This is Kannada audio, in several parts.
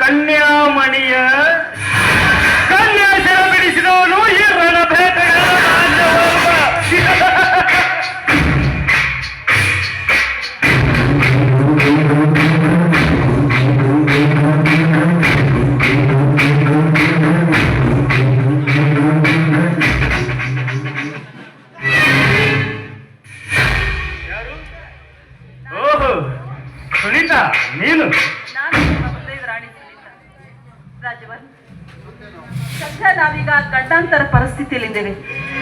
கன்னியாமணிய ಪರಿಸ್ಥಿತಿಯಲ್ಲಿದ್ದೇವೆ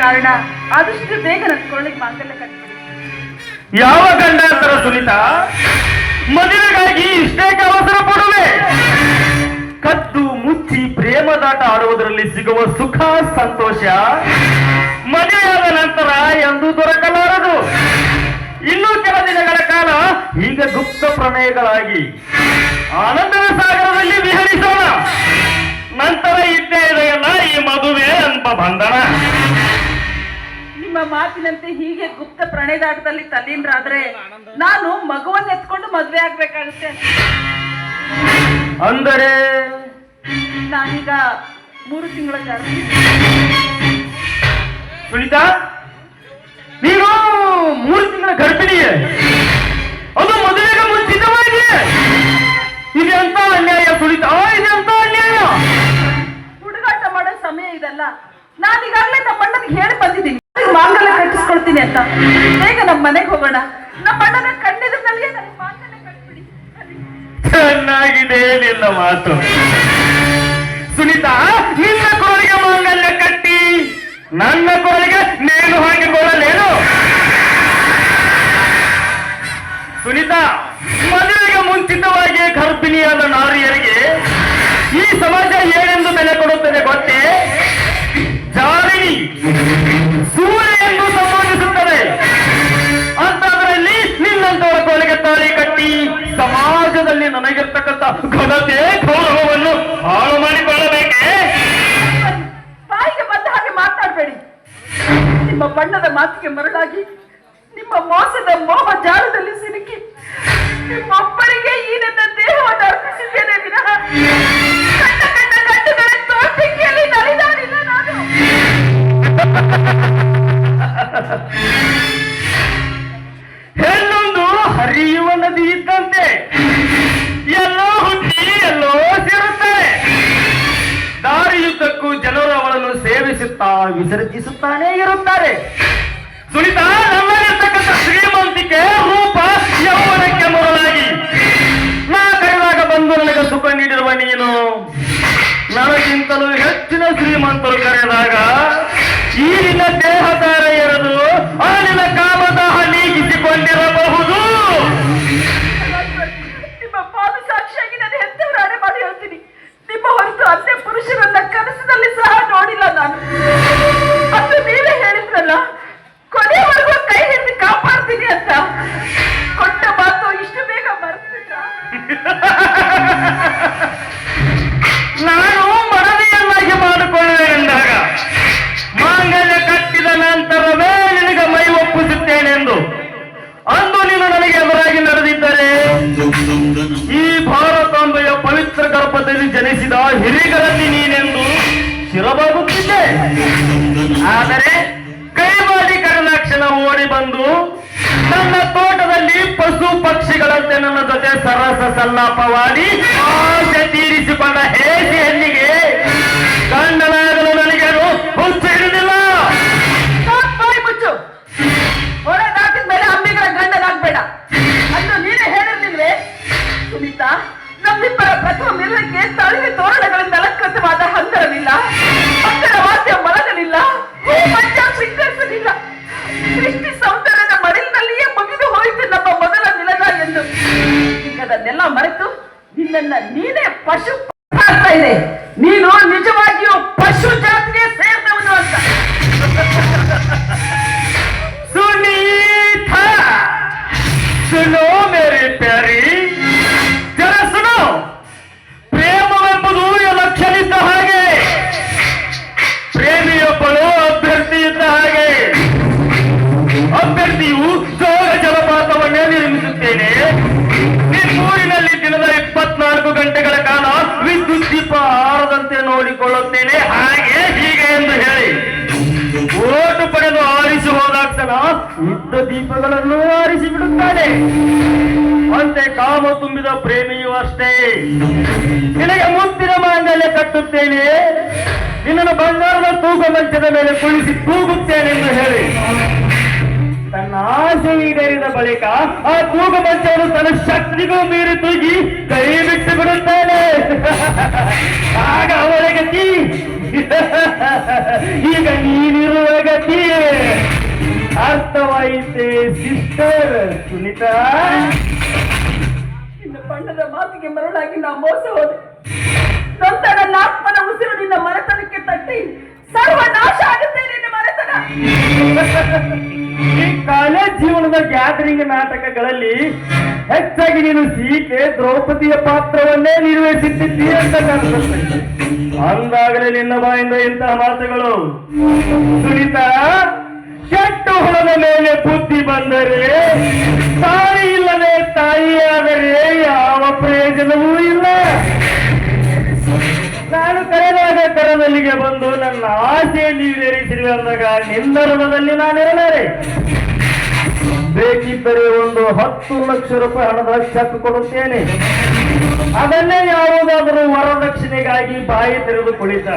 ಕಾರಣ ಆದಷ್ಟು ಬೇಗ ನನ್ನ ಕೊರಳಿಗೆ ಮಾಂಗಲ್ಯ ಯಾವ ಗಂಡಾಂತರ ಸುನೀತಾ? ಮದುವೆಗಾಗಿ ಇಷ್ಟೇ ಅವಸರ ಪಡುವೆ. ಕದ್ದು ಮುಚ್ಚಿ ಪ್ರೇಮದಾಟ ಆಡುವುದರಲ್ಲಿ ಸಿಗುವ ಸುಖ, ಸಂತೋಷ ಮದುವೆಯಾದ ನಂತರ ಎಂದು ದೊರಕಲಾರದು. ಇನ್ನೂ ಕೆಲ ದಿನಗಳ ಕಾಲ ಈಗ ಗುಪ್ತ ಪ್ರಮೇಯಗಳಾಗಿ ಆನಂದನ ಸಾಗರದಲ್ಲಿ ವಿಹರಿಸೋಣ. ನಂತರ ಇದ್ದೇ ಇದೆಯಲ್ಲ ಈ ಮದುವೆ ಅಂತ ಬಂಧನ. ನಿಮ್ಮ ಮಾತಿನಂತೆ ಹೀಗೆ ಗುಪ್ತ ಪ್ರಣಯದಾಟದಲ್ಲಿ ತಲ್ಲೀನರಾದ್ರೆ ನಾನು ಮಗುವನ್ನ ಎತ್ಕೊಂಡು ಮದ್ವೆ ಆಗ್ಬೇಕಾಗುತ್ತೆ. ಅಂದರೆ? ನಾನೀಗ ಮೂರು ತಿಂಗಳ ಗರ್ಭಿಣಿ ಸುನೀತಾ ನೀನು ಮೂರು ತಿಂಗಳ ಗರ್ಭಿಣಿಯೇ? ಅದು ಮದುವೆಗೆ ಮುಂಚಿತವಾಗಿ ಇದೆಂತ ಅನ್ಯಾಯ ಸುನೀತಾ? ಇದೆಂತ ಅನ್ಯಾಯ? ಸಮಯ ಇದಲ್ಲ. ನಾನೀಗಾಗಲೇ ನಮ್ಮ ಅಣ್ಣನಿಗೆ ಹೇಳಿ ಬಂದಿದ್ದೀನಿ. ಮಾಂಗಲ್ಯ ಕಟ್ಟಿಸ್ಕೊಳ್ತೀನಿ ಅಂತ. ಬೇಗ ನಮ್ಮ ಮನೆಗೆ ಹೋಗೋಣ. ನಮ್ಮ ಅಣ್ಣನ ಕಣ್ಣಿದ್ರಲ್ಲಿಯೇ ನನಗೆ ಮಾಂಗಲ್ಯ ಕಟ್ಬಿಡಿ ಚೆನ್ನಾಗಿದೆ, ನಿನ್ನ ಮಾತು. ಸುನೀತಾ, ನಿನ್ನ ಕೋಳಿಗೆ ಮಾಂಗಲ್ಯ ಕಟ್ಟಿ. ನನ್ನ ಕೋಳಿಗೆ ನೇಣು ಹಾಕಿಕೊಳ್ಳಲೇನು ಸುನೀತಾ ಮೋಹ ಜಾಲದಲ್ಲಿ ಸಿಲುಕಿ. ನಿಮ್ಮೊಬ್ಬರಿಗೆ ಈ ನನ್ನ ದೇಹವನ್ನು ಅರ್ಪಿಸಿದ್ದೇನೆ ವಿನಃ. ಹೆಣ್ಣೊಂದು ಹರಿಯುವ ನದಿ ಇದ್ದಂತೆ. ಎಲ್ಲೋ ಹುಟ್ಟಿ, ಎಲ್ಲೋ ಸೇರುತ್ತಾರೆ ದಾರಿಯುದ್ದಕ್ಕೂ ಜನರು ಅವಳನ್ನು ಸೇವಿಸುತ್ತಾ ವಿಸರ್ಜಿಸುತ್ತಾನೇ ಇರುತ್ತಾರೆ. ಸುನಿತಾ, ನಮ್ಮಲ್ಲಿರ್ತಕ್ಕಂಥ ಶ್ರೀಮಂತಿಕೆ ರೂಪ, ಯೌವನಕ್ಕೆ ಮೊದಲಾಗಿ ನಾ ಕರೆದಾಗ ಬಂದು ನನಗೆ ಸುಖ ನೀಡಿರುವ ನೀನು. ನನಗಿಂತಲೂ ಹೆಚ್ಚಿನ ಶ್ರೀಮಂತರು ಕರೆದಾಗ, ಈ ದೇಹ ದೇಹದಾರ ಎರೆದು, ಆ ನನ್ನ ತೋಟದಲ್ಲಿ ಪಶು ಪಕ್ಷಿಗಳಂತೆ ನನ್ನ ಜೊತೆ ಸರಸ ಸಲ್ಲಾಪವಾಡಿ ಆಸೆ ತೀರಿಸಿಕೊಂಡ ಹೇಗೆ ಹೆಣ್ಣಿಗೆ ವಿಷಯಗಳನ್ನೆಲ್ಲ ಮರೆತು ನಿನ್ನ ನೀನೇ ಪಶು ಆಗ್ತಾ ಇದೆ ನೀನು ನಿಜವಾಗಿಯೂ ಪಶು ಜಾತಿಗೆ ಸೇರಿದವನು ಅಂತ. ಸುನೀತ, ಸುನೋ ಮೇರಿ ಪ್ಯಾರಿ. ಇದ್ದ ದೀಪಗಳನ್ನು ಆರಿಸಿ ಬಿಡುತ್ತಾನೆ ಅಂತೆ ಕಾಮ ತುಂಬಿದ ಪ್ರೇಮಿಯೂ ಅಷ್ಟೇ. ನಿನಗೆ ಮುತ್ತಿನ ಮಾಂಗಲ್ಯ ಕಟ್ಟುತ್ತೇನೆ. ನಿನ್ನನ್ನು ಬಂಗಾರದ ತೂಕ ಮಂಚದ ಮೇಲೆ ಕುಳಿಸಿ ತೂಗುತ್ತೇನೆ ಎಂದು ಹೇಳಿ. ತನ್ನ ಆಸೆ ಈಡೇರಿದ ಬಳಿಕ ಆ ತೂಗ ಮಂಚವನ್ನು ತನ್ನ ಶಕ್ತಿಗೂ ಮೀರಿ ತೂಗಿ ಕೈ ಬಿಟ್ಟು ಬಿಡುತ್ತಾನೆ. ಆಗ ಅವಳ ಗತಿ. ಈಗ ನೀನಿರುವ ಗತಿ. ಅರ್ಥವಾಯಿತೆ ಸಿಸ್ಟರ್ ಸುನಿತಾ. ನಿನ್ನ ಬಣ್ಣದ ಮಾತಿಗೆ ಮರಳಾಗಿ ನಾ ಮೋಸ ಹೋದೆ. ಸ್ವಂತ ನನ್ನ ಆತ್ಮನ ಉಸಿರು ನಿನ್ನ ಮನೆತನಕ್ಕೆ ತಟ್ಟಿ ಸರ್ವನಾಶ ಆಗುತ್ತೆ ನಿನ್ನ ಮನೆತನ. ಈ ಕಾಲೇಜ್ ಜೀವನದ ಗ್ಯಾದರಿಂಗ್ ನಾಟಕಗಳಲ್ಲಿ ಹೆಚ್ಚಾಗಿ ನೀನು ಸೀತೆ ದ್ರೌಪದಿಯ ಪಾತ್ರವನ್ನೇ ನಿರ್ವಹಿಸುತ್ತಿದ್ದೀಯ ಅಂತ ಕಾಣಿಸುತ್ತೆ. ಅಂದಾಗಲೇ ನಿನ್ನ ಬಾಯಿಂದ ಇಂತಹ ಮಾತುಗಳು. ಸುನೀತಾ ಕೆಟ್ಟು ಹೊಲದ ಮೇಲೆ ಬುದ್ಧಿ ಬಂದರೆ, ತಾಯಿ ಇಲ್ಲದೆ ತಾಯಿಯಾದರೆ ಯಾವ ಪ್ರಯೋಜನವೂ ಇಲ್ಲ. ನಾನು ಕರೆದಾಗ ಕರದಲ್ಲಿಗೆ ಬಂದು ನನ್ನ ಆಸೆ ಈಡೇರಿಸಿರುವೆ ಅಂದಾಗ ನಿಂದರ್ಭದಲ್ಲಿ ನಾನಿರಲಾರೆ. ಬೇಕಿದ್ದರೆ ಒಂದು ಹತ್ತು ಲಕ್ಷ ರೂಪಾಯಿ ಹಣದ ಚೆಕ್ ಕೊಡುತ್ತೇನೆ. ಅದನ್ನೇ ಯಾವುದಾದರೂ ವರದಕ್ಷಿಣೆಗಾಗಿ ಬಾಯಿ ತೆರೆದು ಕುಳಿತ.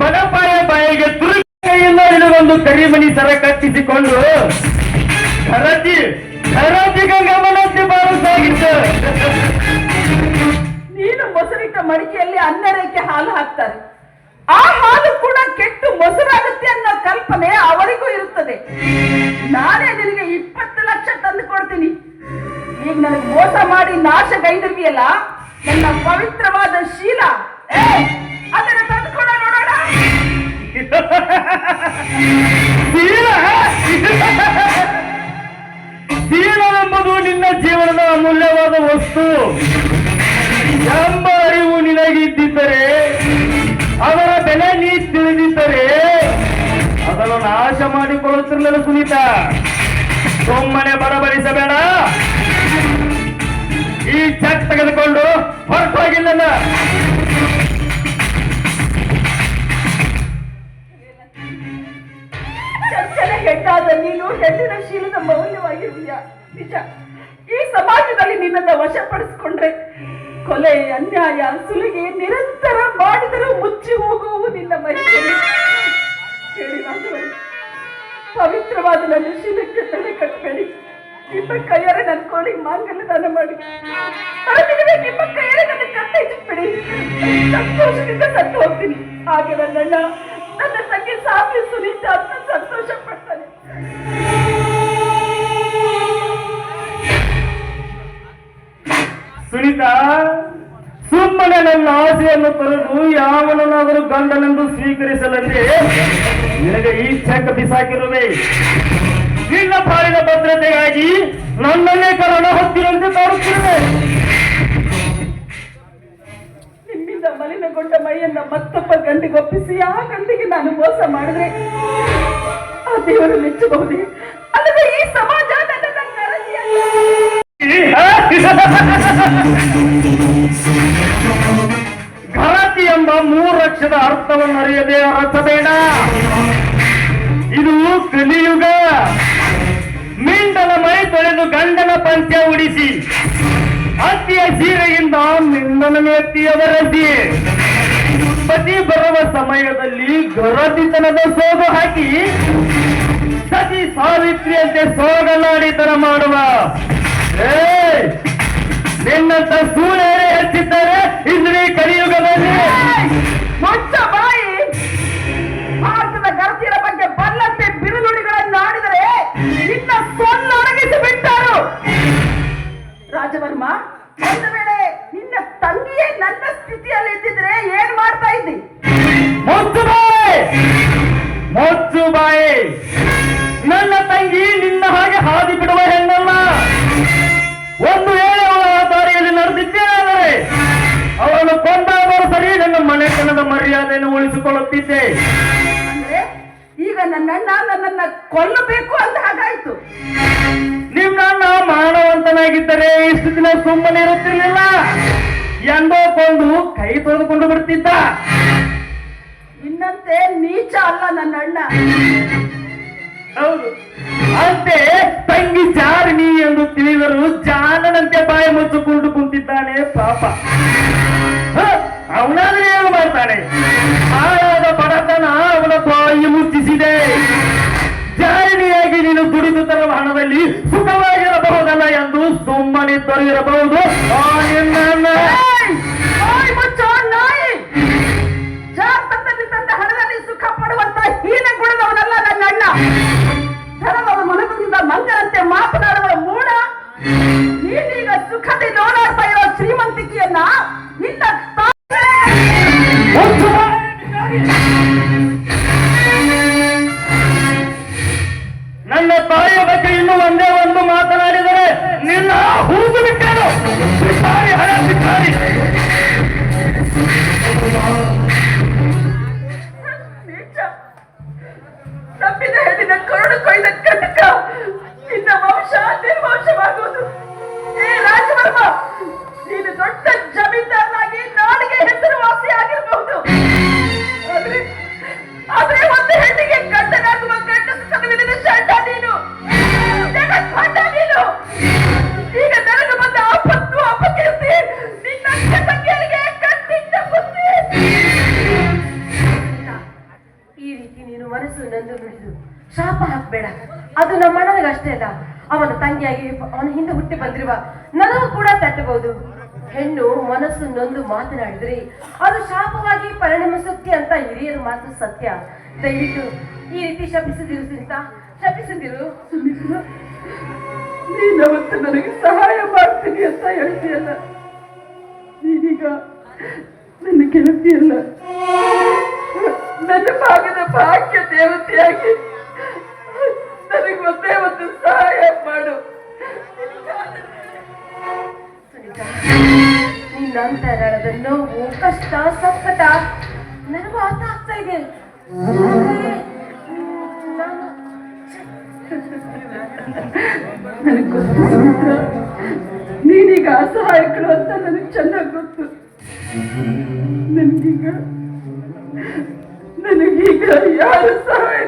ಬಡಪಾಯ ಬಾಯಿಗೆ ತುರುಕಿ ಕೈಯಿಂದ ಹಿಡಿದೊಂದು ಕರಿಮಣಿ ಸರ ಕಟ್ಟಿಸಿಕೊಂಡು ಖರತಿ ನೀನು ಮೊಸರಿಟ್ಟ ಮಡಿಕೆಯಲ್ಲಿ ಅನ್ನರೇಕೆ ಹಾಲು ಹಾಕ್ತಾರೆ? ಆ ಹಾಲು ಕೂಡ ಕೆಟ್ಟು ಮೊಸರಾಗುತ್ತೆ ಅನ್ನೋ ಕಲ್ಪನೆ ಅವರಿಗೂ ಇರುತ್ತದೆ. ನಾನೇ ನಿನಗೆ ಇಪ್ಪತ್ತು ಲಕ್ಷ ತಂದು ಕೊಡ್ತೀನಿ. ಈಗ ನನಗೆ ಮೋಸ ಮಾಡಿ ನಾಶ ಗೈದಿರ್ವಿಯಲ್ಲ? ನನ್ನ ಪವಿತ್ರವಾದ ಶೀಲ. ಅದನ್ನ ಶೀಲವೆಂಬುದು ನಿನ್ನ ಜೀವನದ ಅಮೂಲ್ಯವಾದ ವಸ್ತು ಎಂಬ ಅರಿವು ನಿನಗಿದ್ದಿದ್ದರೆ ಅದರ ಬೆಲೆ ನೀ ತಿಳಿದಿದ್ದರೆ ಅದನ್ನು ನಾಶ ಮಾಡಿಕೊಳ್ಳುತ್ತಿರಲಿಲ್ಲ ಸುನೀತ ಸುಮ್ಮನೆ ಬರಬರಿಸಬೇಡ ಈ ಚೆಕ್ ತೆಗೆದುಕೊಂಡು ಹೊರಟೋಗಿಲ್ಲ ಹೆಣ್ಣಾದ ನೀನು ಹೆಣ್ಣಿನ ಶೀಲದ ಮೌಲ್ಯವಾಗಿರುವಿಯ. ನಿಜ. ಈ ಸಮಾಜದಲ್ಲಿ ನಿನ್ನನ್ನ ವಶಪಡಿಸಿಕೊಂಡ್ರೆ ಕೊಲೆ, ಅನ್ಯಾಯ, ಸುಲಿಗೆ ನಿರಂತರ ಮಾಡಿದರೂ ಮುಚ್ಚಿ ಹೋಗುವು ನಿನ್ನ ಮಹಿಳೆ ಪವಿತ್ರವಾದ ನನ್ನ ಶೀಲಕ್ಕೆ ತಲೆ ಕಟ್ಟಬೇಡಿ ನಿಮ್ಮ ಕೈಯಾರೆ ನನ್ನ ಕೋಳಿಗೆ ಮಾಂಗಲ್ಯ ದಾನ ಮಾಡಿ ನಿಮ್ಮ ಕೈಯಾರೆ ನನ್ನ ಕತ್ತೈಸಿಬಿಡಿ ಸಂತೋಷದಿಂದ ಸತ್ತು ಹೋಗ್ತೀನಿ ಹಾಗೆ ನನ್ನಣ್ಣ ನನ್ನ ತಂಗಿ ಸಾಫಿ ಸುನೀತ ಅಂತ ಸಂತೋಷ ಪಡ್ತಾನೆ ಆಸೆಯನ್ನು ತರಲು ಯಾವನನ್ನಾದರೂ ಗಂಡನೆಂದು ಸ್ವೀಕರಿಸಲಂತೆ. ನಿನಗೆ ಈ ಚೆಕ್ ಬಿಸಾಕಿರುವೆ. ನಿನ್ನ ಪಾಲಿನ ಭದ್ರತೆಗಾಗಿ ನನ್ನನ್ನೇ ಕರೋಣ ಹೊತ್ತಿರಂತೆ ತೋರುತ್ತಿರುವೆ ನಿಮ್ಮಿಂದ ಮಲಿನಗೊಂಡ ಮೈಯನ್ನ ಮತ್ತೊಬ್ಬ ಗಂಡಿಗೊಪ್ಪಿಸಿ ಆ ಗಂಡಿಗೆ ನಾನು ಮೋಸ ಮಾಡಿದ್ರೆ ಆ ದೇವರು ಮೆಚ್ಚಬಹುದೇ? ಅಲ್ಲದೆ ಈ ಸಮಾಜ. ಮೂರಕ್ಷದ ಅರ್ಥವನ್ನು ಅರಿಯದೆ ಅರ್ಥಬೇಡ. ಇದು ಕಲಿಯುಗ. ಮಿಂಡನ ಮೈ ತೊಳೆದು ಗಂಡನ ಪಂಚ ಉಡಿಸಿ. ಅತ್ತಿಯ ಸೀರೆಯಿಂದ ಮಿಂಡನ ನೆತ್ತಿಯ ಬರಸಿ ಪತಿ ಬರುವ ಸಮಯದಲ್ಲಿ ಗರದಿತನದ ಸೋಗು ಹಾಕಿ, ಸತಿ ಸಾವಿತ್ರಿಯಂತೆ ಸೋಗಲಾಡಿತನ ಮಾಡುವ. ಏ ನಿನ್ನಂತ ಸೂರ್ಯರೇ ಹೆಚ್ಚಿದ್ದಾರೆ ಇಂದ್ರಿ ಕಲಿಯುಗದಲ್ಲಿ. ಮನೆತನದ ಮರ್ಯಾದೆಯನ್ನು ಉಳಿಸಿಕೊಳ್ಳುತ್ತಿದ್ದೆ. ಅಂದ್ರೆ ಈಗ ನನ್ನಣ್ಣ ನನ್ನನ್ನ ಕೊಲ್ಲಬೇಕು ಅಂತ ಹಾಗಾಯ್ತು. ನಿಮ್ಮಣ್ಣ ಮಾನವಂತನಾಗಿದ್ದರೆ ಇಷ್ಟು ದಿನ ಸುಮ್ಮನೆ ಇರುತ್ತಿರಲಿಲ್ಲ. ಎಂದೋ ಕೊಂದು ಕೈ ತೊಳೆದುಕೊಂಡು ಬಿಡ್ತಿದ್ದ. ನಿನ್ನಂತೆ ನೀಚ ಅಲ್ಲ ನನ್ನ ಅಣ್ಣ. ಹೌದು. ಅಂತೆ ತಂಗಿ ಜಾರಿಣಿ ಎಂದು ತಿಳಿದರು ಜಾನನಂತೆ ಬಾಯಿ ಮುಚ್ಚಿಕೊಂಡು ಕುಂತಿದ್ದಾನೆ ಪಾಪ. ಅವನಾದ್ರೆ தானே ಅಲ್ಲ ಅವನ ತಂಗಿಯಾಗಿ ಅವನ ಹಿಂದೆ ಹುಟ್ಟಿ ಬಂದಿರುವ ನನಗೂ ಕೂಡ ತಟ್ಟಬಹುದು. ಹೆಣ್ಣು ಮನಸ್ಸು ನೊಂದು ಮಾತನಾಡಿದ್ರಿ ಅದು ಶಾಪವಾಗಿ ಪರಿಣಮಿಸುತ್ತೆ ಅಂತ ಹಿರಿಯರು ಮಾತು ಸತ್ಯ. ದಯವಿಟ್ಟು ಈ ರೀತಿ ಶಪಿಸಿದಿರು ಸಿಂತ ಶಪಿಸಿದಿರು? ನೀನವತ್ತು ನನಗೆ ಸಹಾಯ ಮಾಡ್ತೀನಿ ಅಂತ ಹೇಳ್ತೀಯಲ್ಲ. ನೀನೀಗ ನನ್ನ ಗೆಳತಿಯಲ್ಲ. ನನ್ನ ಭಾಗದ ಭಾಗ್ಯ ದೇವತೆಯಾಗಿ ನನಗೆ ಒಂದೇ ಒಂದು ಸಹಾಯ ಮಾಡು. ಸುನೀತಾ ನಿನ್ನ ಅಂತರಾಳದ ನೋವು ಕಷ್ಟ, ಸಂಕಟ ನನಗೂ ಅರ್ಥ ಆಗ್ತಾ ಇದೆ. ನಾನು ನನಗೆ ಅಸಹಾಯಕರು ಅಂತ ನನಗೆ ಚೆನ್ನಾಗಿ ಗೊತ್ತು. ನನಗೀಗ ನನಗೀಗ ಯಾರು ಸಹಾಯ